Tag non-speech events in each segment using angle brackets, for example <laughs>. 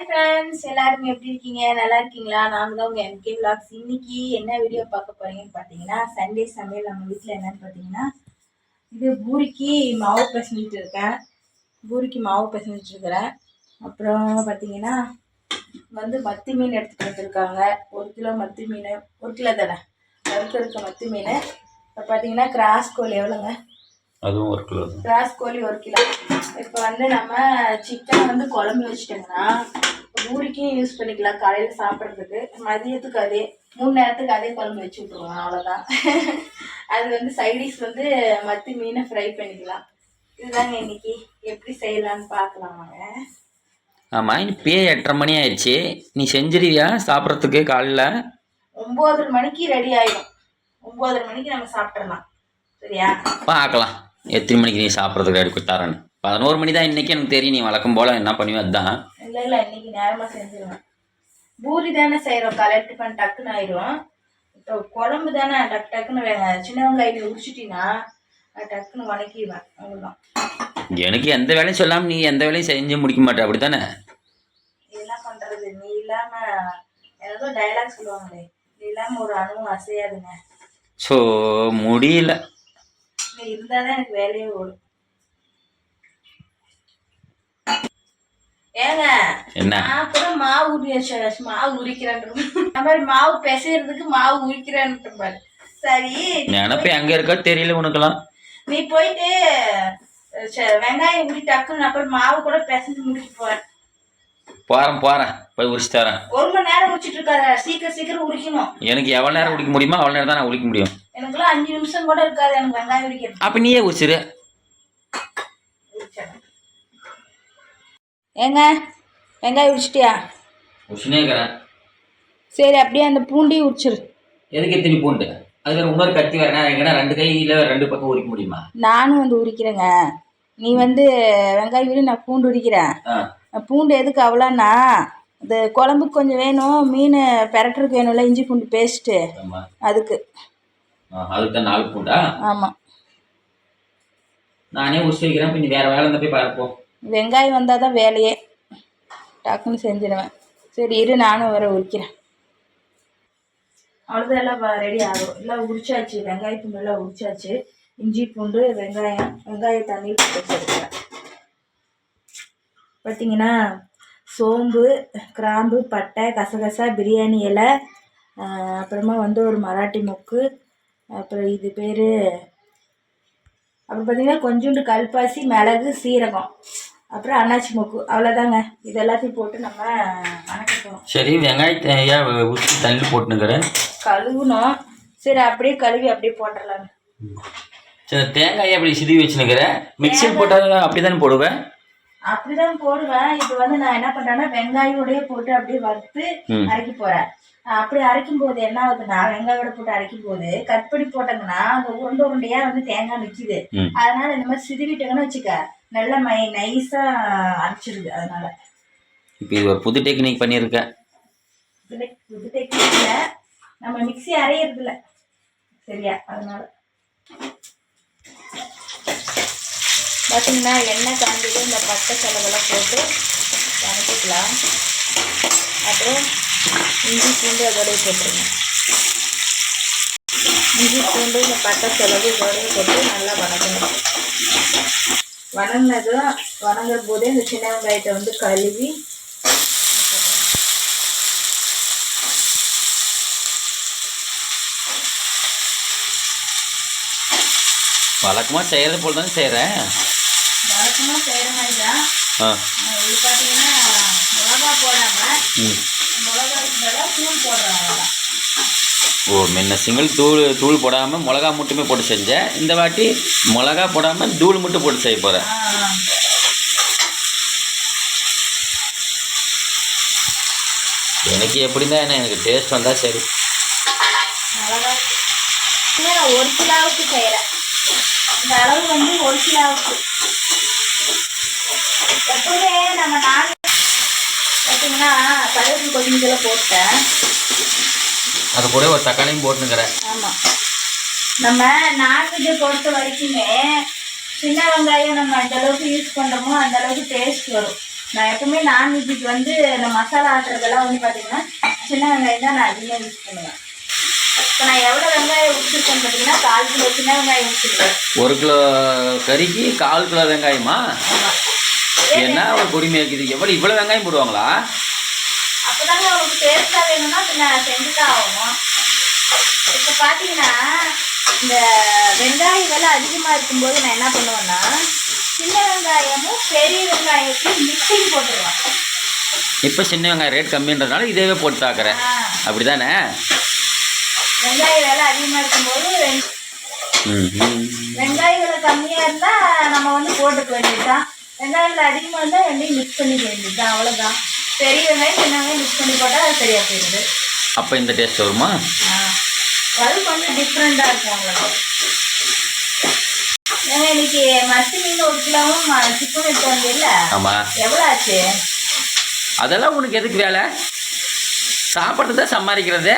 Friends எல்லாரும் எப்படி இருக்கீங்க? நல்லா இருக்கீங்களா? நாங்க தான் உங்க எம்கே விளாக்ஸ் இன்னைக்கு என்ன வீடியோ பார்க்க போறீங்கன்னு பார்த்தீங்கன்னா சண்டே சமையல் நம்ம வீட்டில் என்னன்னு பார்த்தீங்கன்னா இது பூரிக்கு மாவு பிசைஞ்சிட்டு இருக்கேன். பூரிக்கு மாவு பிசைஞ்சிட்டு இருக்கிறேன். அப்புறம் பார்த்தீங்கன்னா வந்து மத்தி மீன் எடுத்துட்டு வந்திருக்காங்க. ஒரு கிலோ மத்தி மீன் ஒரு கிலோ தானே? வறுத்து இருக்க மத்தி மீன். இப்போ பார்த்தீங்கன்னா கிராஸ் கோழி எவ்வளோங்க? அதுவும் ஒரு கிலோ கிராஸ் கோழி ஒரு கிலோ. இப்போ வந்து நம்ம சிக்கன் வந்து குழம்பு வச்சுட்டோங்கன்னா பூரிக்கும் யூஸ் பண்ணிக்கலாம். காலையில் சாப்பிட்றதுக்கு. மதியத்துக்கு அதே மூணு நேரத்துக்கு அதே குழம்பு வச்சு விட்ருவோம் அவ்வளோதான் <laughs> அது வந்து சைடிஷ் வந்து மத்தி மீனை ஃப்ரை பண்ணிக்கலாம். இதுதாங்க இன்னைக்கு. எப்படி செய்யலாம்னு பார்க்கலாம் வாங்க. ஆமாம் இப்போ எட்டரை மணி ஆயிடுச்சு. நீ செஞ்சிருவியா சாப்பிட்றதுக்கு காலைல ஒம்பதரை மணிக்கு ரெடி ஆயிடும் ஒம்பதரை மணிக்கு நம்ம சாப்பிட்றலாம் சரியா? பார்க்கலாம். எத்தனை மணிக்கு நீ சாப்பிட்றதுக்கு ரெடி தரேன்னு பதினோரு மணி தான் இன்றைக்கி எனக்கு தெரியும் நீ வழக்கம் போல் என்ன பண்ணுவ அதுதான் இல்லை இல்லை இன்னைக்கு நேரமாக செஞ்சிருவேன். பூரி தானே செய்கிறோம் கலெக்ட் பண்ண டக்குன்னு ஆயிரும். இப்போ குழம்பு தானே டக்கு டக்குன்னு சின்ன வெங்காயம் உரிச்சிட்டினா டக்குன்னு வணக்கிடுவேன் அவ்வளோதான் எனக்கு எந்த வேலையும் சொல்லாமல் நீ எந்த வேலையும் செஞ்சு முடிக்க மாட்டே அப்படி தானே என்ன பண்ணுறது நீ இல்லாமல் ஏதோ டைலாக் சொல்லுவாங்களே நீ இல்லாமல் ஒரு அணுவும் அசையாதுங்க. ஸோ முடியல. நீ இருந்தால் தான் எனக்கு வேலையே ஓடும். என்ன? நான் கூட மாவு மாவு உரிக்கிறேன் மாதிரி. மாவு பிசைறதுக்கு மாவு உரிக்கிறேன்ட்டு பாரு சரி நினப்பு எங்கே இருக்கோ தெரியல உனக்கெல்லாம். நீ போயிட்டு வெங்காயம் உரி டக்குன்னு அப்புறம் மாவு கூட பிசைஞ்சு முடிச்சு போறேன். போகிறேன் போகிறேன் போய் உரிச்சு தரேன். ஒரு மணி நேரம் உரிச்சிட்டு இருக்காத சீக்கிரம் சீக்கிரம் உரிக்கணும். எனக்கு எவ்வளோ நேரம் உடிக்க முடியுமோ அவ்வளோ நேரம் தான் நான் உடிக்க முடியும். எனக்குலாம் அஞ்சு நிமிஷம் கூட இருக்காது எனக்கு வெங்காயம் உரிக்கிறது அப்போ நீயே உரிச்சிரு. ஏங்க? வெங்காயம் உரிச்சிட்டியா? இருக்கிறேன் சரி அப்படியே அந்த பூண்டையும் உரிச்சிரு. எதுக்கு எத்தனை பூண்டு? அது இன்னொரு கத்தி எங்கன்னா ரெண்டு கையில் ரெண்டு பக்கம் உரிக்க முடியுமா? நானும் வந்து உரிக்கிறேங்க. நீ வந்து வெங்காயம் உரி நான் பூண்டு உரிக்கிறேன். பூண்டு எதுக்கு அவ்வளோன்னா இந்த குழம்புக்கு கொஞ்சம் வேணும் மீன் பெரட்டுறதுக்கு வேணும்ல இஞ்சி பூண்டு பேஸ்ட்டு. அதுக்கு. அதுக்கு நாலு பூண்டா? ஆமாம் நானே உரிச்சு வைக்கிறேன் நீ வேறு வேலை இருந்தால் போய் பார்ப்போம் வெங்காயம் வந்தால் தான் வேலையே. டக்குன்னு செஞ்சிடுவேன் சரி இரு நானும் வர உரிக்கிறேன். அவ்வளோதான் எல்லாம் ரெடி ஆகும். எல்லாம் உரிச்சாச்சு. வெங்காய பூண்டு எல்லாம் உரிச்சாச்சு. இஞ்சி பூண்டு வெங்காயம் வெங்காய தண்ணி போட்டு பார்த்தீங்கன்னா சோம்பு கிராம்பு பட்டை கசகசா பிரியாணி இலை அப்புறமா வந்து ஒரு மராட்டி மொக்கு அப்புறம் இது பேர் அப்புறம் பார்த்தீங்கன்னா கொஞ்சோண்டு கல்பாசி மிளகு சீரகம். அப்புறம் அன்னாச்சி மொக்கு அவ்வளோதாங்க இது எல்லாத்தையும் போட்டு நம்ம வணக்கணும் சரி வெங்காயத்தை ஏன் ஊற்றி தண்ணி போட்டுனுக்கிறேன். கழுவுனோம் சரி அப்படியே கழுவி அப்படியே போட்டுடலாங்க சரி தேங்காயை அப்படி சிதுவி வச்சுனுக்கிறேன். மிக்சியில் போட்டால் அப்படி தானே போடுவேன்? அப்படிதான் போடுவேன். இப்போ வந்து நான் என்ன பண்றேன்னா வெங்காயோடய போட்டு அப்படியே வறுத்து. அரைக்க போறேன். அப்படி அரைக்கும் போது என்ன ஆகுதுன்னா வெங்காயோட போட்டு அரைக்கும் போது கட் பண்ணி போட்டாங்கன்னா அந்த உருண்டை உருண்டையா வந்து தேங்காய் நிக்குது. அதனால இந்த மாதிரி சிதுவிட்டோங்கன்னு வச்சுக்க நல்ல மை நைஸா அரைச்சிருது அதனால. இப்போ இது ஒரு புது டெக்னிக் பண்ணியிருக்கேன் இதுல இது டெக்னிக்ல நம்ம மிக்ஸி அரையிறது இல்ல சரியா? அதனால. பார்த்தீங்கன்னா எண்ணெய் காண்டிட்டு இந்த பட்டை செலவெல்லாம் போட்டு வதக்கிக்கலாம். அப்புறம் இஞ்சி பூண்டு அதோடய போட்டுருங்க. இஞ்சி பூண்டு இந்த பட்டை செலவு இதோடய போட்டு நல்லா வதக்கணும். வதங்கினதும் வதங்குற போதே இந்த சின்ன வெங்காயத்தை வந்து கழுவி. வழக்கமாக செய்கிறது போல் தானே செய்கிறேன் வழக்கமாக செய்கிற மாதிரி தான் இது பார்த்தீங்கன்னா மிளகா போடாமல் ம். மிளகாய்க்கு பதிலாக தூள் அவ்வளோதான் ஓ முன்ன சிங்கிள் தூள் தூள் போடாமல் மிளகா மட்டுமே போட்டு செஞ்சேன் இந்த வாட்டி மிளகா போடாமல் தூள் மட்டும் போட்டு செய்ய போகிறேன் எனக்கு எப்படி தான் என்ன எனக்கு டேஸ்ட் வந்தால் சரி. ஒரு கிலோவுக்கு செய்கிறேன் இந்த அளவு வந்து ஒரு கிலோவுக்கு. எப்பவுமே நம்ம நான் பார்த்தீங்கன்னா கொஞ்சம் கொத்தமல்லி போட்டேன். அது கூட ஒரு தக்காளியும் போட்டுனுக்கிறேன். ஆமாம் நம்ம நான்வெஜ்ஜை பொறுத்த வரைக்குமே சின்ன வெங்காயம் நம்ம அந்த அளவுக்கு யூஸ் பண்ணுறோமோ அந்த அளவுக்கு டேஸ்ட் வரும். நான் எப்பவுமே நான்வெஜ்ஜுக்கு வந்து இந்த மசாலா ஆட்டுறதெல்லாம் வந்து பார்த்தீங்கன்னா சின்ன வெங்காயம் தான் நான் அதிகமாக யூஸ் பண்ணுவேன். இப்போ நான் எவ்வளோ வெங்காயம் ஊற்றிருக்கேன்னு பார்த்தீங்கன்னா கால் கிலோ சின்ன வெங்காயம் ஊற்றிருக்கேன் ஒரு கிலோ கறிக்கு கால் கிலோ வெங்காயமா? என்ன ஒரு கொடுமையாக இருக்குது? எவ்வளோ இவ்வளோ வெங்காயம் போடுவாங்களா? அப்போதாங்க உங்களுக்கு டேஸ்ட்டாக வேணும்னா பின்ன செஞ்சு தான் ஆகணும். இப்போ பார்த்தீங்கன்னா இந்த வெங்காய விலை அதிகமாக இருக்கும்போது நான் என்ன பண்ணுவேன்னா சின்ன வெங்காயமும் பெரிய வெங்காயத்தையும் மிக்சிங் போட்டுருவேன். இப்போ சின்ன வெங்காயம் ரேட் கம்மின்றதுனால இதேவே போட்டு தாக்குறேன் ஆ, அப்படி தானே வெங்காய விலை அதிகமாக இருக்கும்போது. வெங்காய விலை கம்மியாக இருந்தால் நம்ம வந்து போட்டுக்க வேண்டியதுதான். வெங்காய விலை அதிகமாக இருந்தால் ரெண்டையும் மிக்ஸ் பண்ணிக்க வேண்டியதுதான். அவ்வளோதான் பெரிய வெங்காயம் சின்ன வெங்காயம் மிக்ஸ் பண்ணி போட்டால் அது சரியாக போயிடுது. அப்போ இந்த டேஸ்ட் வருமா? அது கொஞ்சம் டிஃப்ரெண்ட்டாக இருக்கும் உங்களுக்கு. ஏங்க இன்னைக்கு மத்தி மீன் ஒரு கிலோவும் சிக்கன் எடுத்து வந்தீங்கல்ல ஆமாம் எவ்வளோ ஆச்சு அதெல்லாம் உனக்கு எதுக்கு வேலை? சாப்பிட்றது சம்பாதிக்கிறது.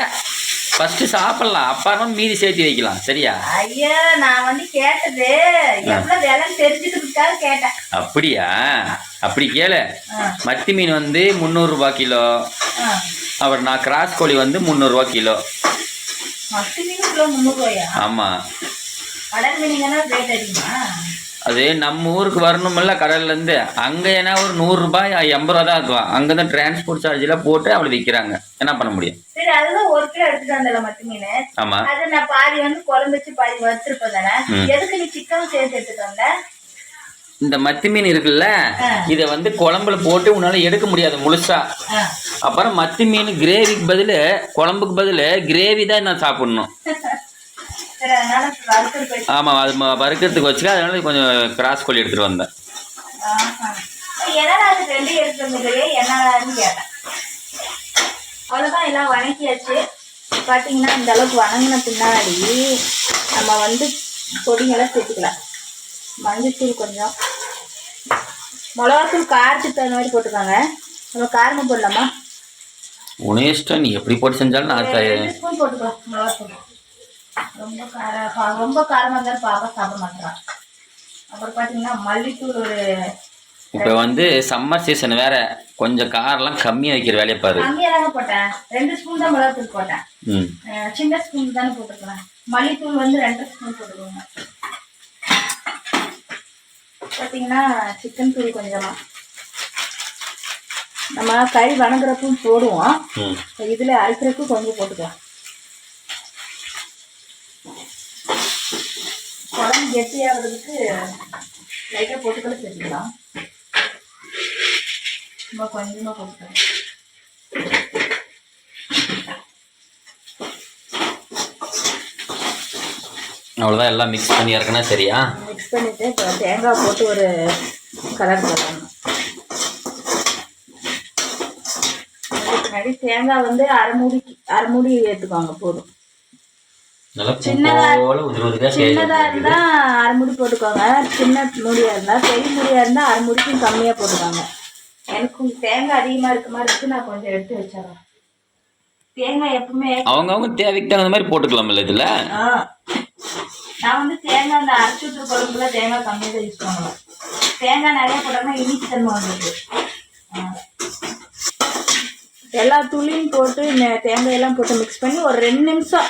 ஃபஸ்ட்டு சாப்பிட்லாம். அப்புறமா மீதி சேர்த்து வைக்கலாம். சரியா? ஐயா நான் வந்து கேட்டது. எவ்வளோ விலைன்னு தெரிஞ்சுக்கிறதுக்காக கேட்டேன். அப்படியா? அப்படி கேளு. மத்தி மீன் வந்து முந்நூறுரூபா கிலோ. அப்புறம் நான் கிராஸ் கோழி வந்து முந்நூறுரூவா கிலோ. மத்தி மீன் கிலோ முந்நூறுவாயா ஆமாம் கடல் மீனுங்கன்னா ரேட் அதிகமா? அது நம்ம ஊருக்கு வரணுமில்ல கடல்லேருந்து. அங்கே ஏன்னா ஒரு நூறுரூபாய் எண்பது ரூபா தான் இருக்கும். அங்கே தான் டிரான்ஸ்போர்ட் சார்ஜெலாம் போட்டு அப்படி விற்கிறாங்க. என்ன பண்ண முடியும்? சரி அதுதான் ஒரு கிலோ எடுத்துட்டு வந்தல மத்தி மீன் ஆமாம் அது நான் பாதி வந்து குழம்பு வச்சு பாதி வறுத்துருப்பேன் தானே. ம். எதுக்கு நீ சிக்கன் சேர்த்து எடுத்துட்டு வந்த? இந்த மத்தி மீன் இருக்குல்ல. இதை வந்து குழம்புல போட்டு உன்னால் எடுக்க முடியாது முழுசா. அப்புறம் மத்தி மீன் கிரேவிக்கு பதில் குழம்புக்கு பதில் கிரேவி தான் நான் சாப்பிடணும். <laughs> ஆமாம் அது வறுக்கிறதுக்கு வச்சுக்க அதனால கொஞ்சம் கிராஸ் கோழி எடுத்துகிட்டு வந்தேன். அவ்வளோதான் எல்லாம் வணக்கியாச்சு பார்த்தீங்கன்னா இந்த அளவுக்கு வணங்கின பின்னாடி நம்ம வந்து பொடிங்கெல்லாம் சேர்த்துக்கலாம். மஞ்சத்தூள் கொஞ்சம். மிளகாத்தூள் காரத்துக்கு தகுந்த மாதிரி போட்டுக்கோங்க. நம்ம காரமாக போடலாமா? உனே நீ எப்படி போட்டு செஞ்சாலும் நான் போட்டுக்கலாம் மிளகாத்தூள். ரொம்ப காரம் பா- ரொம்ப காரமாக இருந்தாலும் பாப்பா சாப்பிட மாட்டேறான் அப்புறம் பார்த்தீங்கன்னா மல்லித்தூள் ஒரு இப்போ வந்து சம்மர் சீசன் வேற. கொஞ்சம் காரெல்லாம் கம்மியாக வைக்கிற வேலையை பாரு. கம்மியாக தாங்க போட்டேன். ரெண்டு ஸ்பூன் தான் மிளகாத்தூள் போட்டேன். சின்ன ஸ்பூன் தானே போட்டுக்கலாம் மல்லித்தூள் வந்து ரெண்டு ஸ்பூன் போட்டுக்கோங்க. பார்த்தீங்கன்னா சிக்கன் தூள் கொஞ்சமா. நம்ம கறி வணங்குறப்பவும் போடுவோம். இதில் அரைக்கிறதுக்கும் கொஞ்சம் போட்டுக்கலாம் குழம்பு கெட்டியாகிறதுக்கு லைட்டாக போட்டுக்கல சேர்த்துக்கலாம் சும்மா கொஞ்சமாக போட்டுக்கலாம். அவ்வளோதான் எல்லாம் மிக்ஸ் பண்ணி இறக்குனா சரியா? மிக்ஸ் பண்ணிட்டு இப்போ தேங்காய் போட்டு ஒரு கலர் போடணும் முன்னாடி தேங்காய் வந்து அரை மூடி அரை மூடி ஏற்றுக்கோங்க போதும். நல்லா பூ சின்னதா- போல உதிரி சின்னதாக செய்யுது இருந்தால் அரை மூடி போட்டுக்கோங்க. சின்ன மூடியாக இருந்தால் பெரிய மூடியாக இருந்தால் அரை மூடிக்கும் கம்மியாக போட்டுக்கோங்க. எனக்கு தேங்காய் அதிகமாக இருக்க மாதிரி இருக்கு. நான் கொஞ்சம் எடுத்து வச்சிடறேன். தேங்காய் எப்பவுமே அவங்கவுங்க தேவைக்கு தகுந்த மாதிரி போட்டுக்கலாம்ல இதில். நான் வந்து தேங்காய் அந்த அரைச்சி ஊற்றுற குழம்புல தேங்காய் கம்மியாக தான் யூஸ் பண்ணுவேன். தேங்காய் நிறைய போட்டோம்னா இனிப்பு தன்மை வந்துருக்கு. எல்லா துளியும் போட்டு நெ- தேங்காயெல்லாம் போட்டு மிக்ஸ் பண்ணி ஒரு ரெண்டு நிமிஷம்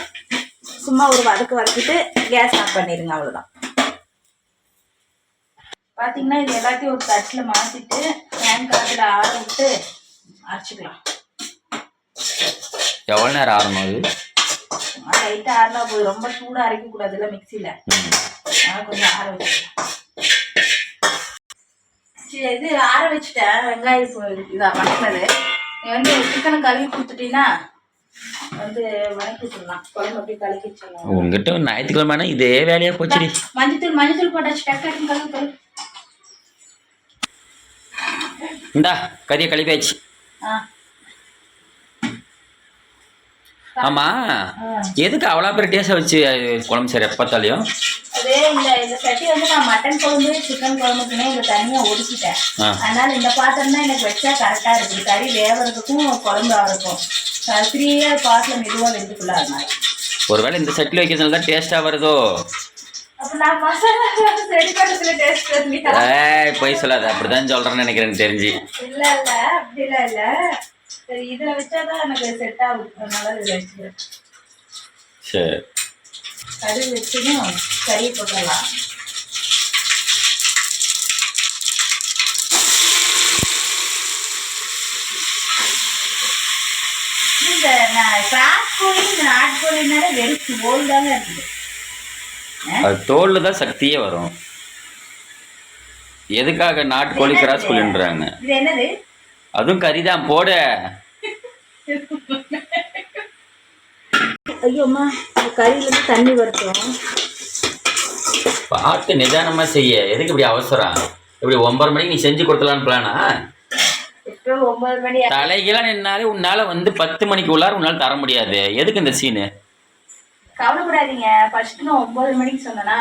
சும்மா ஒரு வதக்கு வதக்கிட்டு கேஸ் ஆஃப் பண்ணிடுங்க அவ்வளோதான் பார்த்தீங்கன்னா இது எல்லாத்தையும் ஒரு தட்டில் மாற்றிட்டு ஃபேன் காற்றுல ஆற விட்டு அரைச்சிக்கலாம். எவ்வளோ நேரம் ஆகணும் அது? லைட்டாக ஆறினா போதும். ரொம்ப சூடாக அரைக்கக்கூடாதுல்ல மிக்சியில். அதனால கொஞ்சம் ஆற வச்சுக்கலாம். இது ஆற வச்சுட்டேன். வெங்காயம் இதாக வணக்கினது நீ வந்து சிக்கனை கழுவி கொடுத்துட்டீங்கன்னா வந்து வணக்கி விட்டுடலாம் குழம்பு அப்படியே உங்ககிட்ட ஞாயிற்றுக்கிழமை இதே வேலையாக போச்சுடி. மஞ்சத்தூள் மஞ்சத்தூள் போட்டாச்சு. இந்தா கறியை கழுவியாச்சு. ஆ. ஆமாம் ஆ. எதுக்கு அவ்வளோ பேர் டேஸ்ட்டாக வச்சு குழம்பு சரி எப்பத்தாலையும் அதே இந்த இந்த சட்டி வந்து நான் மட்டன் குழம்பு சிக்கன் குழம்புக்குன்னே இதை தனியாக ஒதுக்கிட்டேன். அதனால இந்த பாத்திரம் தான் எனக்கு வச்சா கரெக்டாக இருக்குது கறி வேவறதுக்கும் குழம்பு ஆகிறதுக்கும் ஃப்ரீயாக பாத்திரம் மெதுவாக வெந்துக்குள்ள அதனால ஒருவேளை இந்த சட்டில் வைக்கிறதுனால தான் வருதோ? டேஸ்ட் ஏய் பொய் சொல்லாத. அப்படிதான் சொல்றேன்னு நினைக்கிறேன் தெரிஞ்சு. இல்ல இல்ல. அப்படிலாம் இல்ல. சரி இதுல வச்சாதான் எனக்கு செட் ஆகும். அதனால சரி. கறி வச்சுடும் கறி போட்டுடலாம். இந்த நான் கிராஸ் கோழி இந்த நாட்டுக்கோழினால வெறும் தோல் தாங்க இருக்குது. அது தோல்ல தான் சக்தியே வரும். எதுக்காக நாட்டுக்கோழி கிராஸ் கோழின்றாங்க அதுவும் கறி தான் போட. <laughs> ஐயோம்மா கறியிலேருந்து தண்ணி வருத்தோம் பார்த்து நிதானமா செய்ய. எதுக்கு இப்படி அவசரம்? இப்படி ஒன்பது மணிக்கு நீ செஞ்சு கொடுத்தலான்னு பிளானா ஒன்பது மணி நின்னாலே உன்னால வந்து பத்து மணிக்கு உள்ளார உன்னால தர முடியாது. எதுக்கு இந்த சீனு கவலைப்படாதீங்க. ஃபர்ஸ்ட் நான் ஒன்பது மணிக்கு சொன்னேன்னா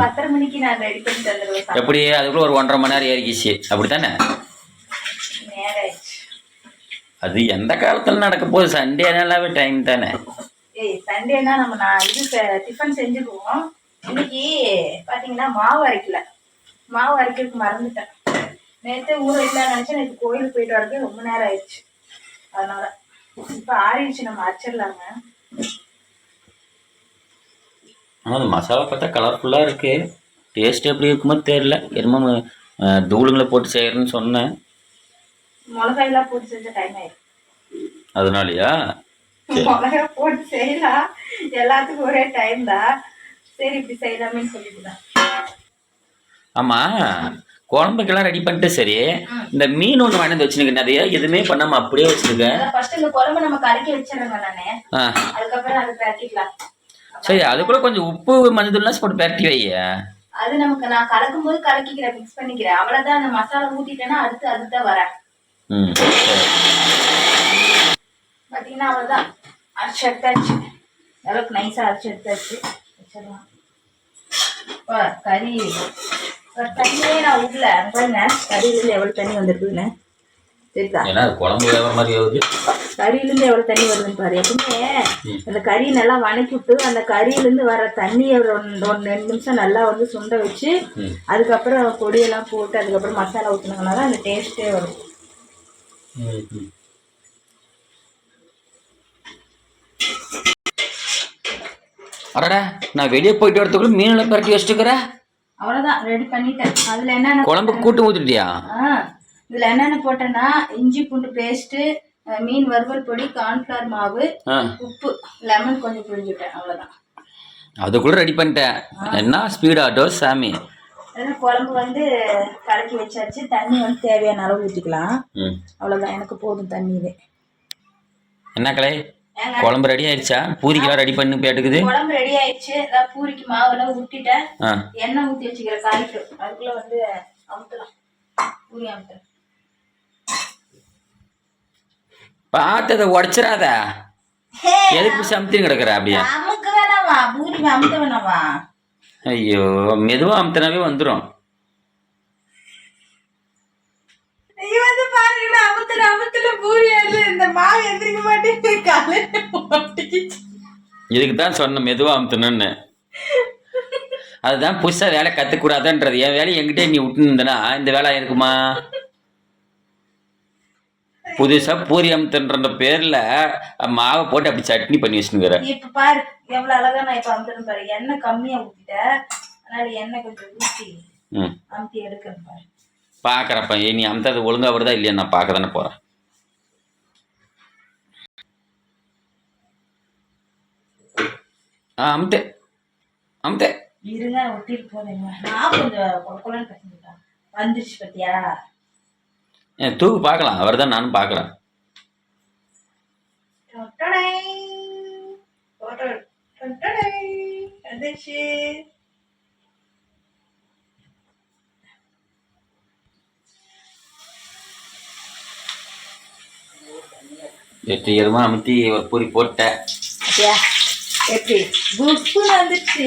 பத்தரை மணிக்கு நான் ரெடி பண்ணி தந்துடுவேன் எப்படி? அதுக்குள்ள ஒரு ஒன்றரை மணி நேரம் ஏறிக்கிச்சு. அப்படித்தானே? அது எந்த காலத்துல நடக்க போகுது? சண்டேனாலாவே டைம் தானே. ஏய் சண்டேனா நம்ம நான் இது டிஃபன் செஞ்சுக்குவோம். இன்னைக்கு பாத்தீங்கன்னா மாவு அரைக்கல. மாவு அரைக்கிறதுக்கு மறந்துட்டேன். நேற்று ஊர் வைக்கலாம்னு நினச்சேன் நேற்று கோயிலுக்கு போயிட்டு வரதுக்கு ரொம்ப நேரம் ஆயிடுச்சு. அதனால இப்போ ஆறிடுச்சு நம்ம அரைச்சிடலாங்க. ஆனால் மசாலா பார்த்தா கலர்ஃபுல்லாக இருக்கு. டேஸ்ட் எப்படி இருக்குமோ தெரியல. என்னமோ தூளுங்களை போட்டு செய்யறேன்னு சொன்னேன். மிளகாயெல்லாம் போட்டு செஞ்ச டைம் ஆயிடும் அதனாலயா? <laughs> போட்டு செய்யலாம் எல்லாத்துக்கும் ஒரே டைம் தான் சரி இப்படி செய்யலாமேன்னு சொல்லிட்டு தான் ஆமா குழம்புக்கெல்லாம் ரெடி பண்ணிட்டு சரி. இந்த மீன் ஒன்று வாங்கி வச்சுருக்கேன் அதை எதுவுமே பண்ணாம அப்படியே வச்சிருக்கேன் ஃபர்ஸ்ட் இந்த குழம்பு நம்ம கரைக்கி வச்சிடறோங்க நானே அதுக்கப்புறம் அதை பேக்கிக்கலாம் சரி அதுக்குள்ள கொஞ்சம் உப்பு மஞ்சள்லாம் போட்டு பரட்டி வைய. அது நமக்கு நான் கலக்கும் போது கலக்கிக்கிறேன் மிக்ஸ் பண்ணிக்கிறேன். அவ்வளவுதான் அந்த மசாலா ஊத்திட்டேன்னா அடுத்து அதுதான் வரேன். ம் சரி பாத்தீங்கன்னா அவ்வளவுதான். அரைச்சு எடுத்தாச்சு. அளவுக்கு நைஸா அரைச்சு எடுத்தாச்சு. வச்சிடலாம். அப்பா, கறி இப்ப தண்ணியே நான் விடல பாருங்க கறியிலேருந்து எவ்வளவு தண்ணி வந்திருக்குதுன்னு. சரிதா ஏன்னா அது குழம்பு வேற மாதிரி ஆகுது. கறியிலேருந்து எவ்வளவு தண்ணி வருதுன்னு பாரு. எப்பவுமே அந்த கறி நல்லா வணக்கி விட்டு அந்த கறியிலேருந்து வர தண்ணியை ஒரு ஒன்று ரெண்டு நிமிஷம் நல்லா வந்து சுண்ட வச்சு அதுக்கப்புறம் பொடியெல்லாம் போட்டு அதுக்கப்புறம் மசாலா ஊற்றினாங்கன்னா அந்த டேஸ்ட்டே வரும் ம், ம். அடடா நான் வெளியே போயிட்டு வரதுக்குள்ள மீனில் பரட்டி வச்சுட்டுக்கிறேன் அவ்வளோதான் ரெடி பண்ணிட்டேன். அதில் என்னென்ன குழம்பு கூட்டு ஊற்றிட்டியா ஆ இதில் என்னென்ன போட்டேன்னா இஞ்சி பூண்டு பேஸ்ட்டு மீன் வறுவல் பொடி கார்ன்ஃப்ளவர் மாவு உப்பு லெமன் கொஞ்சம் புழிஞ்சுட்டேன் அவ்வளோதான் அதுக்குள்ள ரெடி பண்ணிட்டேன். என்ன? ஸ்பீட் ஆட்டோ சாமி. குழம்பு வந்து கலக்கி வச்சாச்சு. தண்ணி வந்து தேவையான அளவு ஊற்றிக்கலாம் ம். அவ்வளோதான் எனக்கு போதும் தண்ணி இது. என்ன கலை? குழம்பு ரெடி ஆயிடுச்சா? பூரிக்கெல்லாம் ரெடி பண்ணி கேட்டுக்குது குழம்பு ரெடி ஆயிடுச்சு. அதான் பூரிக்கு மாவெல்லாம் ஊற்றிட்டேன் ஆ. எண்ணெய் ஊற்றி வச்சுக்கிற காய்க்கு. அதுக்குள்ளே வந்து அமுத்தலாம். பூரி அமுத்தலாம். பார்த்ததை உடச்சிடாத. எதுக்கு சம்திங் கிடக்குற அப்படியே? அமுக்க வேணாவா பூரி அமுத்த வேணாவா ஐயோ மெதுவாக அமுத்தினாவே வந்துடும் ஐயோ வந்து பாருங்க அமுத்துல அமுத்துல பூரி ஆடுது இந்த மாவு எந்திரிக்க மாட்டேங்குது காலையில இதுக்கு தான் சொன்னேன் மெதுவாக அமுத்தணும்னு அதுதான் புதுசாக வேலை கற்றுக்கூடாதுன்றது என் வேலையை என்கிட்டே நீ விட்டுருந்தனா இந்த வேலை இருக்குமா புதுசாக பூரி அமுத்துன்ற பேரில் மாவை போட்டு அப்படி சட்னி பண்ணி வச்சுனுங்கிற இப்ப பாரு எவ்வளவு அழகா நான் இப்ப அமுத்துறேன் பாரு. எண்ணெய் கம்மியா ஊத்திட்டேன். அதனால எண்ணெய் கொஞ்சம் ம். அமுத்தி எடுக்கிறேன் பாரு. பார்க்குறப்ப நீ அமுத்தது ஒழுங்கா வருதா இல்லையா நான் பார்க்க தானே போகிறேன் ஆ அமுத்து. அமுத்து. இருங்க ஒட்டிட்டு போறேங்க நான் கொஞ்சம் குழக்குலன்னு கட்டிக்கிட்டேன் வந்துருச்சு பத்தியா? ஏன் தூக்கு பார்க்கலாம். அவர் தான் நானும் பார்க்குறேன். வெற்றிகரமாக அமுத்தி ஒரு பூரி போட்டேன் எப்படி புக்கு வந்துருச்சு.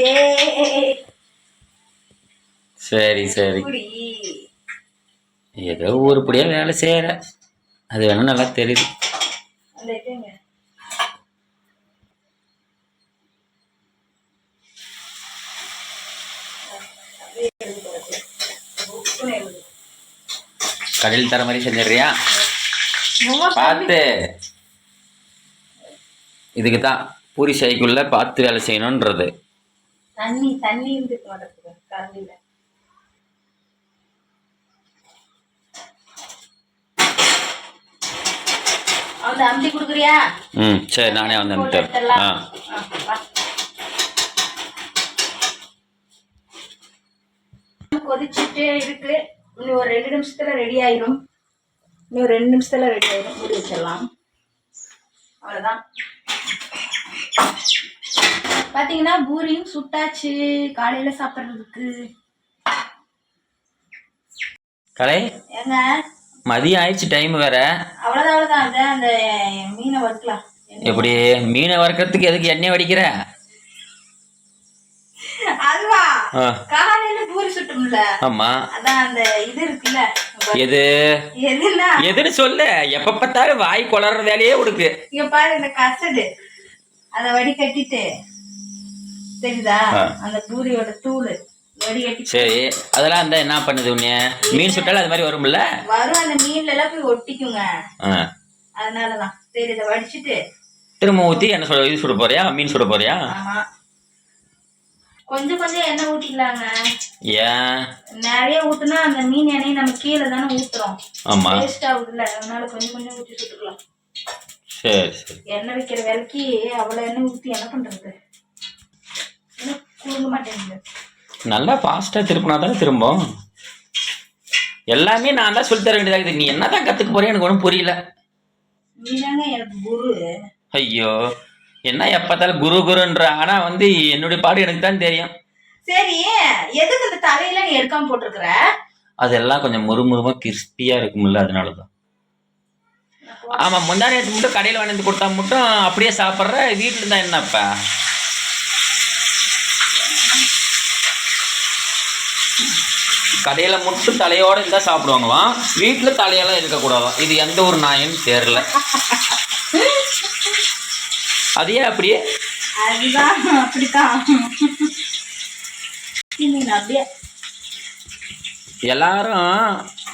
சரி சரி. ஏதோ உருப்படியாக வேலை செய்கிற அது வேணா நல்லா தெரியுது. கடையில் தர மாதிரி செஞ்சிடுறியா? பார்த்து. இதுக்கு தான் பூரி செய்க்குள்ள பார்த்து வேலை செய்யணுன்றது தண்ணி தண்ணி குடுக்குறியா? ம் சரி நானே வந்து போட்டு அனுப்பிட்டேன் எடுத்துடலாம். ஆ. கொதிச்சுட்டே இருக்கு. இன்னும் ஒரு ரெண்டு நிமிஷத்துல ரெடி ஆயிரும். இன்னும் ஒரு ரெண்டு நிமிஷத்துல ரெடி ஆயிரும். மூடி வச்சிடலாம். அவ்வளவுதான். பாத்தீங்கன்னா பூரியும் சுட்டாச்சு. காலையில சாப்பிடுறதுக்கு. கலை ஏங்க? மதியம் ஆயிடுச்சு டைம் வேற. அவ்வளவுதான் அவ்வளவுதான். அந்த அந்த மீனை வறுக்கலாம். எப்படி? மீனை வறுக்கிறதுக்கு எதுக்கு எண்ணெய் வடிக்கிற? அதுவா? காலையில பூரி சுட்டோம்ல. ஆமா. அதான் அந்த இது இருக்குல்ல. எது? எதுன்னா? எதுன்னு சொல்லு. எப்ப பார்த்தாலும் வாய் குளற வேலையே உடுக்கு. இங்க பாரு இந்த கசடு. அத வடிகட்டிட்டு தெரியுதா. அந்த பூரியோட தூள் சரி அதெல்லாம் இருந்தா என்ன பண்ணுது உன்னைய? மீன் சுட்டாலும் அது மாதிரி வரும்ல? வரும் அந்த மீன்ல எல்லாம் போய் ஒட்டிக்குங்க. அதனாலதான். சரி இதை வடிச்சிட்டு திரும்ப ஊத்தி என்ன சொல்ல இது சுட போறியா? மீன் சுட போறியா? கொஞ்சம் கொஞ்சம் எண்ணெய் ஊத்திக்கலாங்க. ஏன்? நிறைய ஊத்துனா அந்த மீன் எண்ணெயை நம்ம கீழே தானே ஊத்துறோம். ஆமா. வேஸ்ட் ஆகுதுல்ல அதனால கொஞ்சம் கொஞ்சம் ஊத்தி சுட்டுக்கலாம். சரி சரி. எண்ணெய் வைக்கிற வேலைக்கு அவ்வளவு எண்ணெய் ஊத்தி என்ன பண்றது? இன்னும் குழுங்க மாட்டேங்குது? நல்லா ஃபாஸ்டா திருப்பினா தானே திரும்பும். எல்லாமே நான் தான் சொல்லி தர வேண்டியதா இருக்குது. நீ என்னதான் கத்துக்க போறியா எனக்கு ஒன்றும் புரியல. நீதாங்க எனக்கு குரு. ஐயோ என்ன எப்பத்தாலும் குரு குருன்ற ஆனா வந்து என்னுடைய பாடு எனக்கு தான் தெரியும். சரி எதுக்கு இந்த தலையில நீ எடுக்காம போட்டிருக்கிற? அதெல்லாம் கொஞ்சம் முறுமுறுமா கிறிஸ்பியா இருக்கும்ல அதனாலதான். ஆமா முந்தானி எடுத்து மட்டும் கடையில் வாங்கி கொடுத்தா மட்டும் அப்படியே சாப்பிட்ற வீட்டில் இருந்தா என்னப்பா? கடையில மட்டும் தலையோட இருந்தா சாப்பிடுவாங்களாம். வீட்டுல தலையெல்லாம் இருக்கக்கூடாதாம் இது எந்த ஒரு நாயன்னு தெரியல. அதையே அப்படியே? அதுதான் அப்படித்தான். மீன் அப்படியே. எல்லாரும்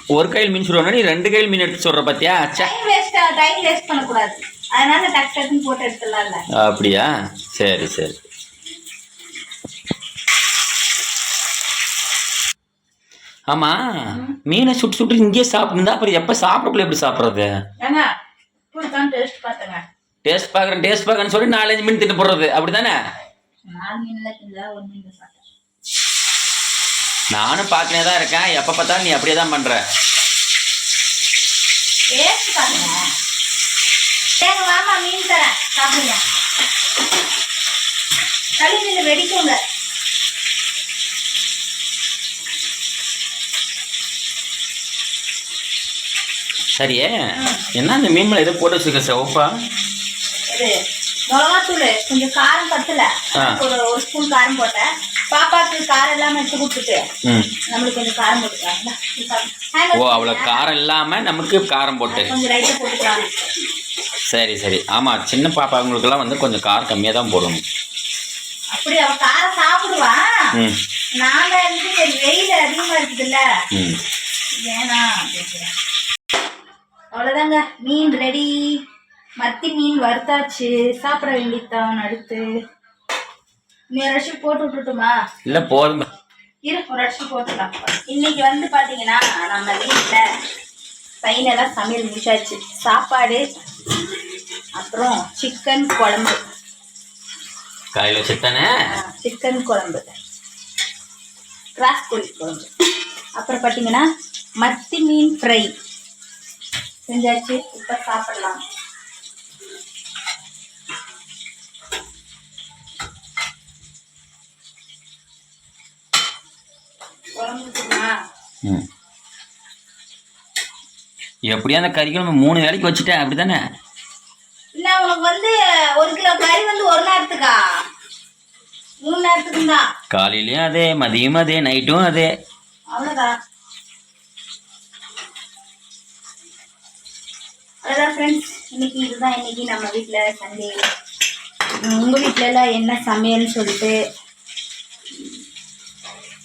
ஒரு கையில் மீன் சுடுவாங்க நீ ரெண்டு கையில் மீன் எடுத்து சொல்ற பாத்தியா? அச்சா டைம் வேஸ்ட் டைம் வேஸ்ட் பண்ணக்கூடாது. அதனால டக்கு டக்குன்னு போட்டு எடுத்துடலாம்ல. அப்படியா? சரி சரி. ஆமா மீனை சுட்டு சுட்டு இங்கேயே சாப்பிட்டுருந்தா அப்புறம் எப்ப சாப்பிடக்குள்ள எப்படி சாப்பிடுறது? டேஸ்ட் பார்த்தேங்க டேஸ்ட் பாக்குறேன் டேஸ்ட் பாக்குறேன்னு சொல்லி நாலஞ்சு மீன் திட்டு போடுறது. அப்படிதானே? நாலு மீன்ல கிண்டா ஒரு மீன் சாப்பிட்டேன் நானும் பார்த்துனே தான் இருக்கேன். எப்ப பார்த்தாலும் நீ அப்படியே தான் வாமா மீன் தரேன். சாப்பிடுங்க. வெடிக்குங்க. சரியே என்ன அந்த மீன் மேல ஏதோ போட்டு வச்சிருக்க சிவப்பா? மிளகாத்தூள் கொஞ்சம் காரம் பத்தல. ஒரு ஒரு ஸ்பூன் காரம் போட்டேன். பாப்பாக்கு காரம் இல்லாம எடுத்து கொடுத்துட்டு நம்மளுக்கு கொஞ்சம் காரம் போட்டுக்கலாம் ஓ அவ்வளோ காரம் இல்லாம நமக்கு காரம் போட்டு. கொஞ்சம் லைட்டா போட்டுக்கலாம். சரி சரி. ஆமா சின்ன பாப்பாங்களுக்கெல்லாம் வந்து கொஞ்சம் காரம் கம்மியாக தான் போடணும். அப்படி அவ காரம் சாப்பிடுவா. நாங்க வந்து வெயில் அதிகமா இருக்குதுல்ல. வேணாம் அப்படிங்கிறேன். அவ்வளவுதாங்க. மீன் ரெடி மத்தி மீன் வறுத்தாச்சு சாப்பிட வேண்டியதுதான் அடுத்து. ஒரு அரிசி போட்டு விட்டுட்டுமா? இல்லை போதும். இரு ஒரு அரிசி போட்டுக்கலாம் இன்னைக்கு வந்து பாத்தீங்கன்னா நம்ம வீட்டுல ஃபைனலாக சமையல் முடிச்சாச்சு. சாப்பாடு அப்புறம் சிக்கன் குழம்பு. காலையில் வச்சுட்டானே சிக்கன் குழம்பு. கிராஸ் கோழி குழம்பு. அப்புறம் பார்த்தீங்கன்னா மத்தி மீன் ஃப்ரை செஞ்சாச்சு இப்போ சாப்பிடலாம். எப்படியும் அந்த கறிக்குழம்பு மூணு வேலைக்கு வச்சுட்டேன் அப்படிதானே? இல்ல உனக்கு வந்து ஒரு கிலோ கறி வந்து ஒரு நேரத்துக்கா? மூணு நேரத்துக்கு தான். காலையிலயும் அதே மதியமும் அதே நைட்டும் அதே. அவ்வளோதான் அவ்வளோதான் ஃப்ரெண்ட்ஸ் இன்னைக்கு இதுதான் இன்னைக்கு நம்ம வீட்டில் சண்டே உங்கள் வீட்டில எல்லாம் என்ன சமையல்னு சொல்லிட்டு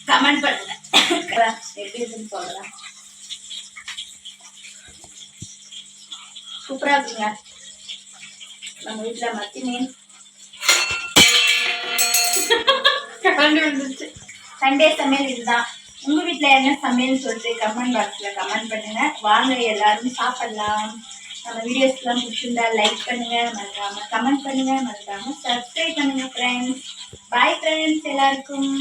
கமெண்ட் பண்ணுங்க. எப்படி இருக்குன்னு சொல்றேன் சூப்பரா இருக்குங்க நம்ம வீட்டுல மத்தி மீன் சண்டே சமையல் இதுதான் உங்க வீட்டில் என்ன சமையல்னு சொல்லிட்டு கமெண்ட் பாக்ஸ்ல கமெண்ட் பண்ணுங்க வாங்க எல்லாரும் சாப்பிடலாம் நம்ம வீடியோஸ் எல்லாம் பிடிச்சிருந்தா லைக் பண்ணுங்க மறக்காம. கமெண்ட் பண்ணுங்க மறக்காம சப்ஸ்கிரைப் பண்ணுங்க ஃப்ரெண்ட்ஸ் பாய் ஃப்ரெண்ட்ஸ் எல்லாருக்கும்.